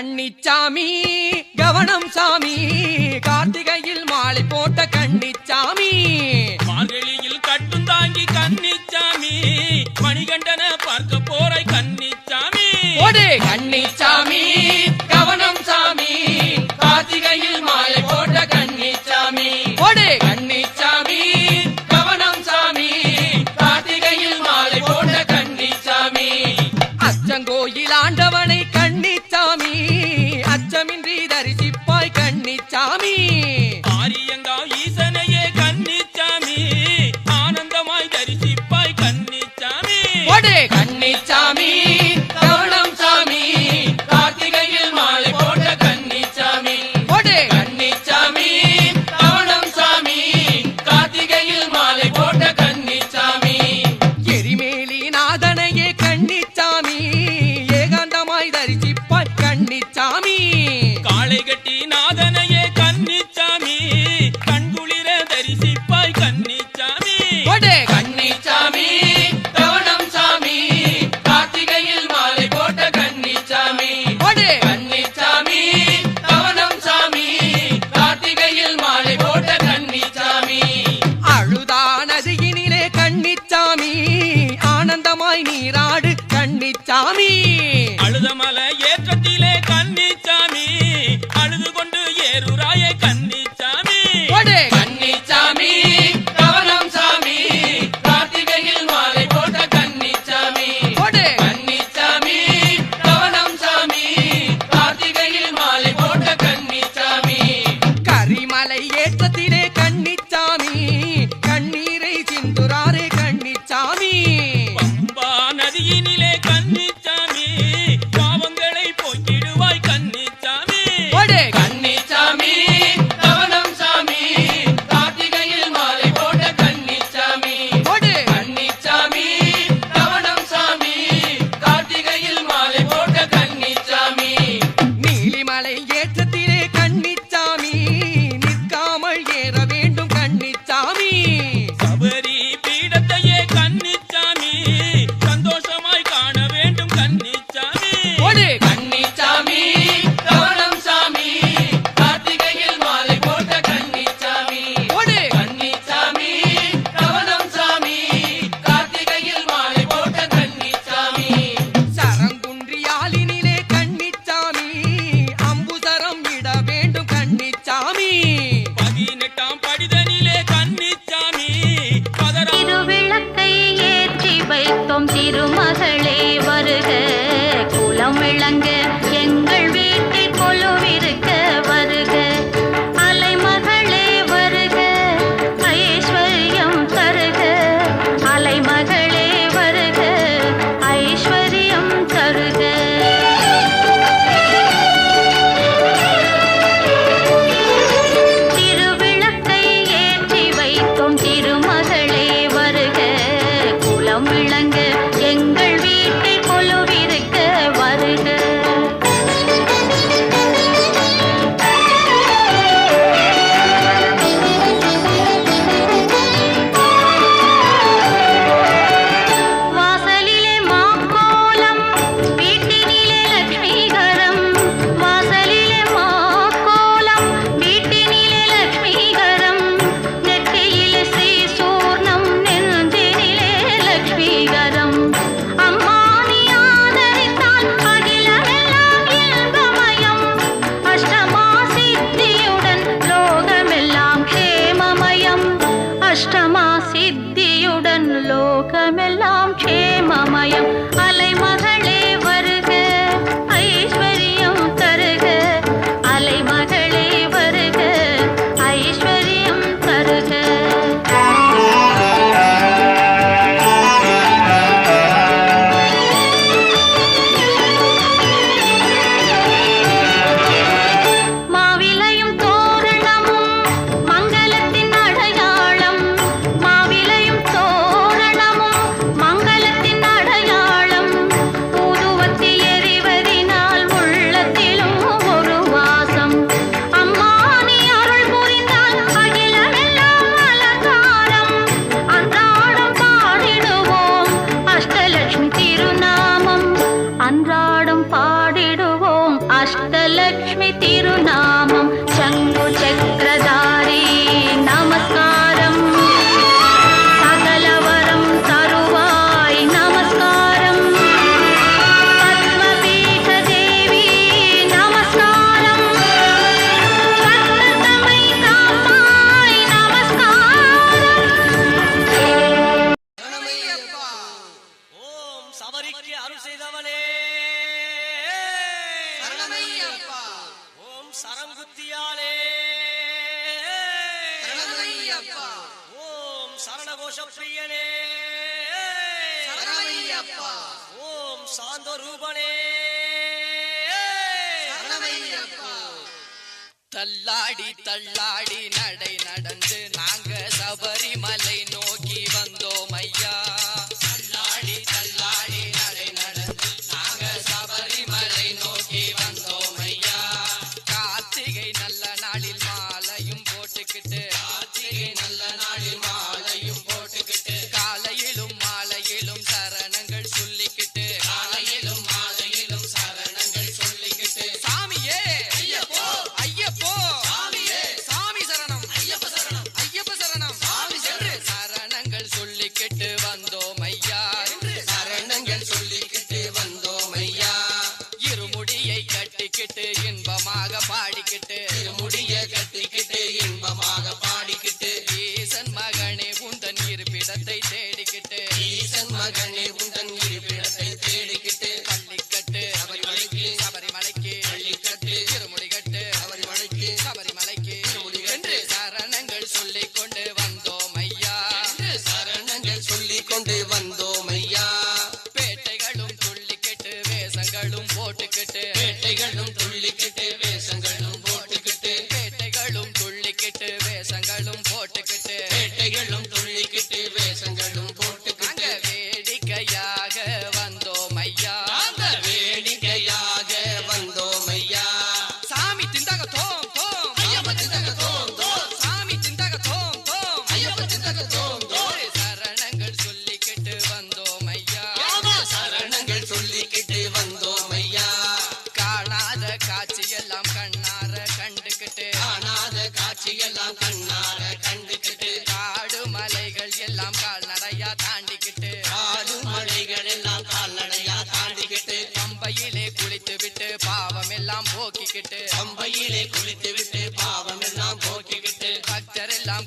கண்ணிச்சாமி கவனம் சாமி. கார்த்திகையில் மாலை போட்ட கண்ணிச்சாமி மார்கழியில் கட்டும் தாங்கி கண்ணிச்சாமி மணிகண்டன பார்க்க போற கண்ணிச்சாமி கண்ணி நமக்கு அருள் செய்தவனே ஓம் சரங்குத்தியாலே ஓம் சரணகோஷப்பிரியனே. ஓம் சாந்த ரூபனே தள்ளாடி தள்ளாடி நடை நடந்து நாங்க சபரிமலை நோ முடியை கட்டிக்கிட்டு இன்பமாக பாடிக்கிட்டு முடியை கட்டிக்கிட்டு இன்பமாக பாடிக்கிட்டு ஈசன் மகனே வேண்டாம் கண்ணார கண்டுக்கிட்டு காடு மலைகள் எல்லாம் கால்நடையா தாண்டிக்கிட்டு காடு மலைகள் எல்லாம் கால்நடையா தாண்டிக்கிட்டு பம்பையிலே குளித்து விட்டு பாவம் எல்லாம் போக்கிக்கிட்டு பம்பையிலே குளித்து விட்டு பாவம் எல்லாம் போக்கிக்கிட்டு பக்தர் எல்லாம்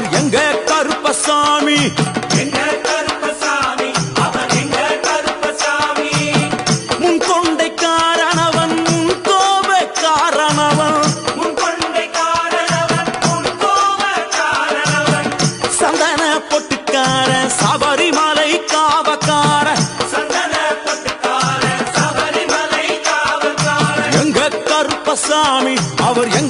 அவர் எங்க கருப்பசாமி? எங்க கருப்பசாமி? அவர் எங்க கருப்பசாமி? முன் கொண்டைக்காரனவன் முன் கோபக்காரனவன். முன் கொண்டைக்காரனவன் அவர் எங்க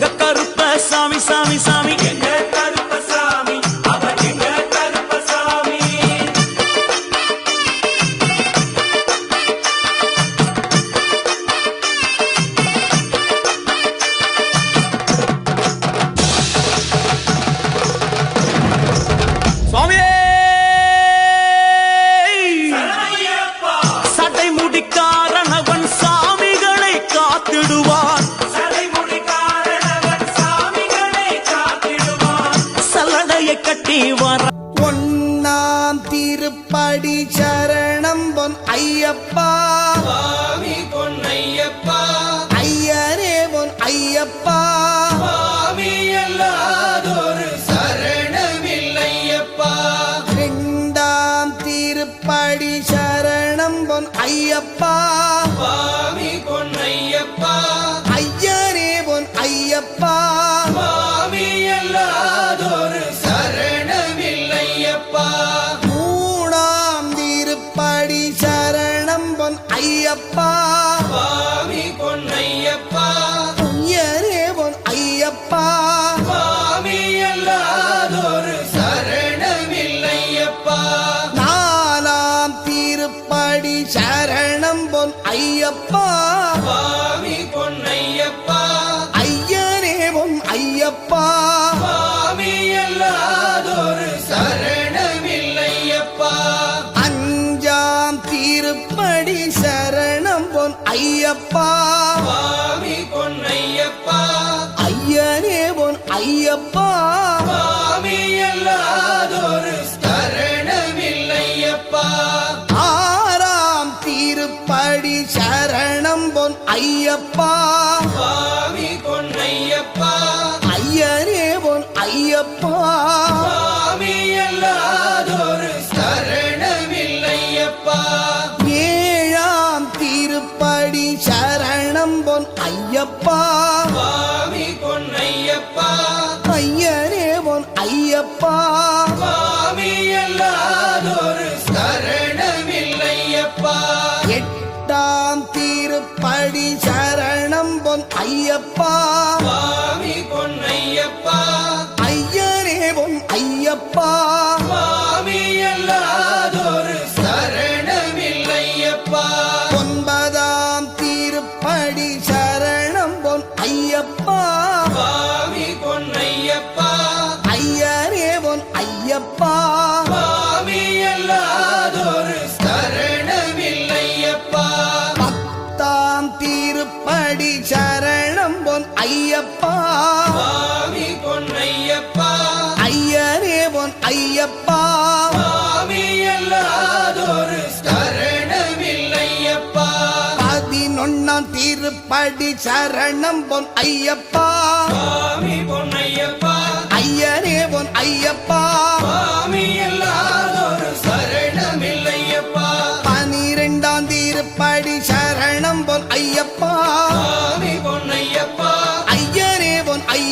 ஐயப்பா ஐயப்பா. பொன் ஐயப்பா. சுவாமி பொன்னையப்பா ஐயனே பொன் ஐயப்பா. சுவாமி அல்லாதொரு சரணமில்லையப்பா. ஏழாம் திருப்படி சரணம் பொன் ஐயப்பா. சுவாமி பொன்னையப்பா ஐயனே பொன் ஐயப்பா. பொன் ஐயப்பா. சுவாமி பொன்னையப்பா ஐயப்பா. பொன்னையப்பா. ஐயனே பொன் ஐயப்பா. பதினொன்னாம் திருப்படி சரணம் பொன் ஐயப்பா. ஐயனே பொன் ஐயப்பா. பனிரெண்டாம் திருப்படி சரணம் பொன் ஐயப்பா.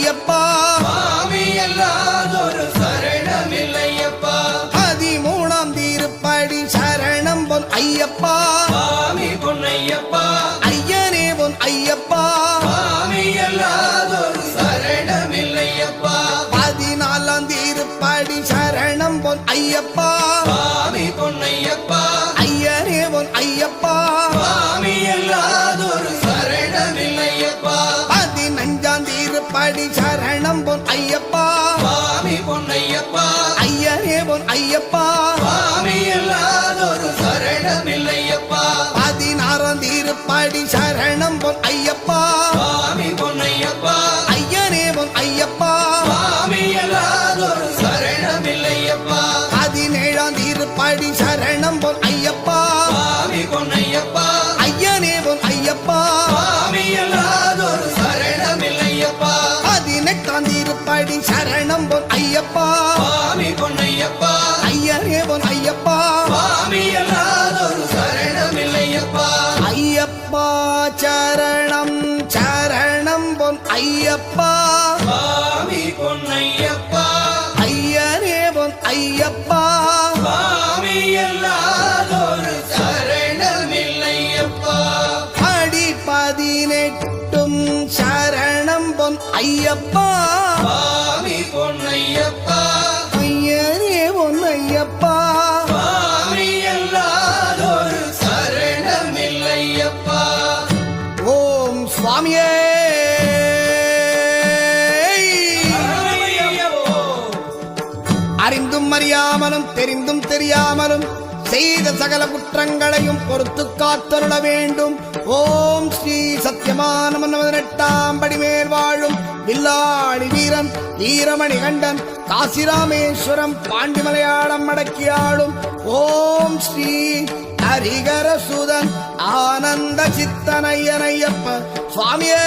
ஐயப்பா. சுவாமி அல்லாதொரு சரணமில்லையப்பா. பதிமூணாம் திருப்படி சரணம் பொன் ஐயப்பா. சுவாமி பொன்னையப்பா ஐயனே பொன் ஐயப்பா. சுவாமி அல்லாதொரு சரணமில்லையப்பா. பதினாலாம் திருப்படி சரணம் பொன் ஐயப்பா. சரணம் பொன் ஐயப்பா. சுவாமி பொன்னையப்பா ஐயனே பொன் ஐயப்பா. சுவாமி அல்லாதொரு சரணமில்லையப்பா பதினாறாம் திருப்படி சரணம் பொன் ஐயப்பா. ஐயப்பா. சுவாமி பொன்னையப்பா. ஐயனே பொன் ஐயப்பா. சுவாமி அல்லாதொரு சரணமில்லையப்பா. ஐயப்பா சரணம் சரணம் பொன் ஐயப்பா. சுவாமி பொன்னையப்பா. ஐயனே பொன் ஐயப்பா. சுவாமி அல்லாதொரு சரணமில்லையப்பா. அடி பதினெட்டும் சரணம் பொன் ஐயப்பா. பொன் ஐயப்பா சுவாமி அல்லாதொரு சரணமில்லையப்பா. ஓம் சுவாமியே. அறிந்தும் அறியாமலும் தெரிந்தும் தெரியாமலும் செய்த சகல குற்றங்களையும் பொறுத்து காத்தருள வேண்டும். ஓம் ஸ்ரீ சத்தியமான பதினெட்டாம் படிமேல் வாழும் வில்லாடி வீரன் வீரமணி கண்டன் காசிராமேஸ்வரம் பாண்டி மலையாளம் அடக்கியாளும் ஓம் ஸ்ரீ ஹரிகர சுதன் ஆனந்த சித்தனையனையப்ப சுவாமியே.